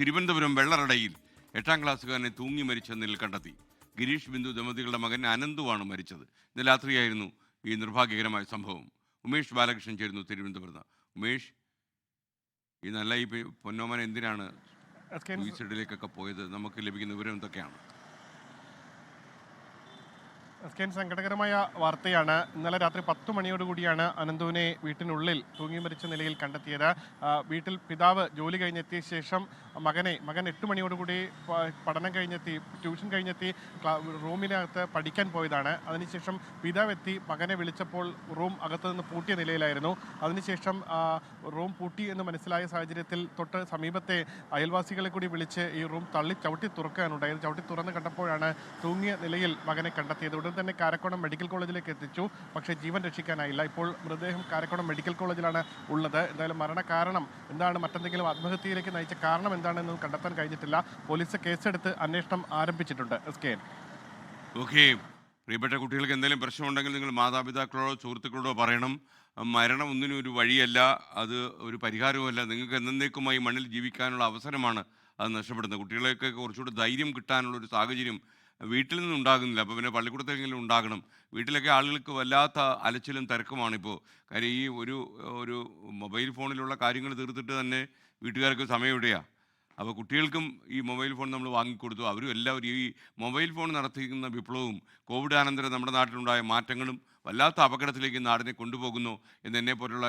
തിരുവനന്തപുരം വെള്ളറടയിൽ എട്ടാം ക്ലാസ്സുകാരനെ തൂങ്ങി മരിച്ച നിലയിൽ കണ്ടെത്തി. ഗിരീഷ് ബിന്ദു ദമ്പതികളുടെ മകൻ അനന്തുവാണ് മരിച്ചത്. ഇന്ന് രാത്രിയായിരുന്നു ഈ നിർഭാഗ്യകരമായ സംഭവം. ഉമേഷ് ബാലകൃഷ്ണൻ ചേരുന്നു തിരുവനന്തപുരത്ത്. ഉമേഷ് ഈ നല്ല ഈ പൊന്നോമന എന്തിനാണ് സൂയിസൈഡിലേക്കൊക്കെ പോയത്? നമുക്ക് ലഭിക്കുന്ന വിവരം എന്തൊക്കെയാണ്? എസ്കെൻ സങ്കടകരമായ വാർത്തയാണ്. ഇന്നലെ രാത്രി പത്ത് മണിയോടുകൂടിയാണ് അനന്തുവിനെ വീട്ടിനുള്ളിൽ തൂങ്ങി മരിച്ച നിലയിൽ കണ്ടെത്തിയത്. വീട്ടിൽ പിതാവ് ജോലി കഴിഞ്ഞെത്തിയ ശേഷം മകനെ മകൻ എട്ട് മണിയോടുകൂടി പഠനം കഴിഞ്ഞെത്തി ട്യൂഷൻ കഴിഞ്ഞെത്തി റൂമിനകത്ത് പഠിക്കാൻ പോയതാണ്. അതിനുശേഷം പിതാവ് എത്തി മകനെ വിളിച്ചപ്പോൾ റൂം അകത്ത് നിന്ന് പൂട്ടിയ നിലയിലായിരുന്നു. അതിനുശേഷം റൂം പൂട്ടി എന്ന് മനസ്സിലായ സാഹചര്യത്തിൽ തൊട്ട് സമീപത്തെ അയൽവാസികളെ കൂടി വിളിച്ച് ഈ റൂം തള്ളി ചവിട്ടി തുറക്കാനുണ്ടായത് ചവിട്ടി തുറന്ന് കണ്ടപ്പോഴാണ് തൂങ്ങിയ നിലയിൽ മകനെ കണ്ടെത്തിയത്. ഉടൻ തന്നെ കാരക്കോണം മെഡിക്കൽ കോളേജിലേക്ക് എത്തിച്ചു. പക്ഷേ ജീവൻ രക്ഷിക്കാനായില്ല. ഇപ്പോൾ മൃതദേഹം കാരക്കോണം മെഡിക്കൽ കോളേജിലാണ് ഉള്ളത്. എന്തായാലും മരണകാരണം എന്താണ്? മറ്റെന്തെങ്കിലും ആത്മഹത്യയിലേക്ക് നയിച്ച കാരണം എന്താണെന്ന് കണ്ടെത്താൻ കഴിഞ്ഞിട്ടില്ല. പോലീസ് കേസെടുത്ത് അന്വേഷണം ആരംഭിച്ചിട്ടുണ്ട്. S K okay. പ്രിയപ്പെട്ട കുട്ടികൾക്ക് എന്തെങ്കിലും പ്രശ്നമുണ്ടെങ്കിൽ നിങ്ങൾ മാതാപിതാക്കളോടോ സുഹൃത്തുക്കളോടോ പറയണം. മരണം ഒന്നിനും ഒരു വഴിയല്ല. അത് ഒരു പരിഹാരവുമല്ല. നിങ്ങൾക്ക് എന്നേക്കുമായി മണ്ണിൽ ജീവിക്കാനുള്ള അവസരമാണ് അത് നഷ്ടപ്പെടുന്നത്. കുട്ടികളെയൊക്കെ കുറച്ചുകൂടി ധൈര്യം കിട്ടാനുള്ള ഒരു സാഹചര്യം വീട്ടിൽ നിന്നും ഉണ്ടാകുന്നില്ല അപ്പോൾ പിന്നെ പള്ളിക്കൂടത്തെങ്കിലും ഉണ്ടാകണം. വീട്ടിലൊക്കെ ആളുകൾക്ക് വല്ലാത്ത അലച്ചിലും തിരക്കുമാണിപ്പോൾ കാര്യം ഈ ഒരു ഒരു മൊബൈൽ ഫോണിലുള്ള കാര്യങ്ങൾ തീർത്തിട്ട് തന്നെ വീട്ടുകാർക്ക് സമയം എവിടെയാണ് അപ്പോൾ കുട്ടികൾക്കും ഈ മൊബൈൽ ഫോൺ നമ്മൾ വാങ്ങിക്കൊടുത്തു. അവരും എല്ലാവരും ഈ മൊബൈൽ ഫോൺ നടത്തിക്കുന്ന വിപ്ലവവും കോവിഡ് അനന്തരം നമ്മുടെ നാട്ടിലുണ്ടായ മാറ്റങ്ങളും വല്ലാത്ത അപകടത്തിലേക്ക് നാടിനെ കൊണ്ടുപോകുന്നു എന്ന് എന്നെ പോലുള്ള